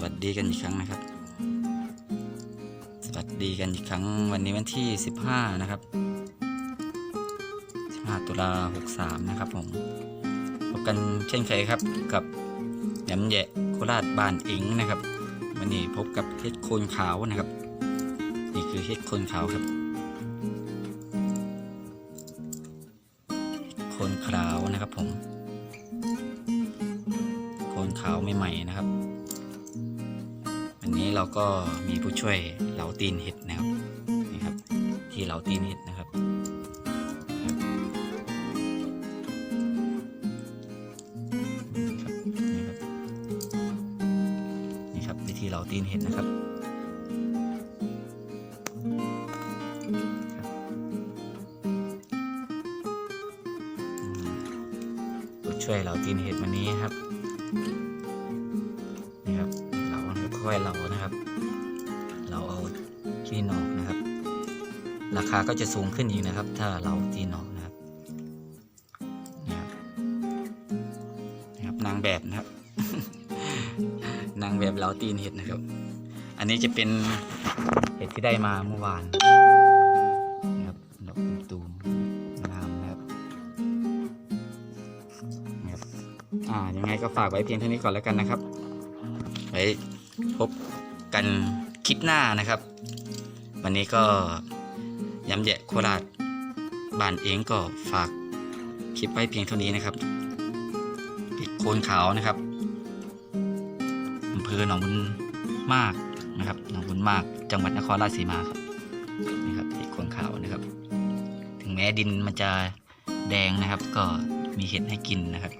สวัสดีกันอีกครั้งนะครับ สวัสดีกันอีกครั้งวันนี้วันที่ 15 นะครับ 15 ตุลา63 นะครับผมพบกันเช่นเคยครับกับยำแยะโคราชบานเองนะครับวันนี้พบกับเฮ็ดโคนขาวนะครับ นี่คือเฮ็ดโคนขาวครับโคนขาวนะครับผมโคนขาวใหม่ๆนะครับ วันนี้เราก็มีผู้ช่วยเหลาตีนเห็ดนะครับนี่ครับ ที่เหลาตีนเห็ดนะครับครับนี่ครับนี่ครับวิธีเหลาตีนเห็ดนะครับครับอืมผู้ช่วยเหลาตีนเห็ดวันนี้ครับ เรานะครับค่อยเรานะครับ เราเอาที่นอกนะครับ ราคาก็จะสูงขึ้นอีกนะครับ ถ้าเราที่นอกนะครับนี่ครับนี่ครับนางแบบนะครับ นางแบบเราตีนเห็ดนะครับ อันนี้จะเป็นเห็ดที่ได้มาเมื่อวานนะครับดอกตูมงามนะครับนะครับอ่ายังไงก็ฝากไว้เพียงเท่านี้ก่อนแล้วกันนะครับไว้ พบกันคลิปหน้านะครับ วันนี้ก็ย้ำแยะโคราชบ้านเองก็ฝากคลิปไว้เพียงเท่านี้นะครับเห็ดโคนขาวนะครับอำเภอหนองบุญมากนะครับหนองบุญมาก จังหวัดนครราชสีมาครับนี่ครับเห็ดโคนขาวนะครับ ถึงแม้ดินมันจะแดงนะครับ ก็มีเห็ดให้กินนะครับ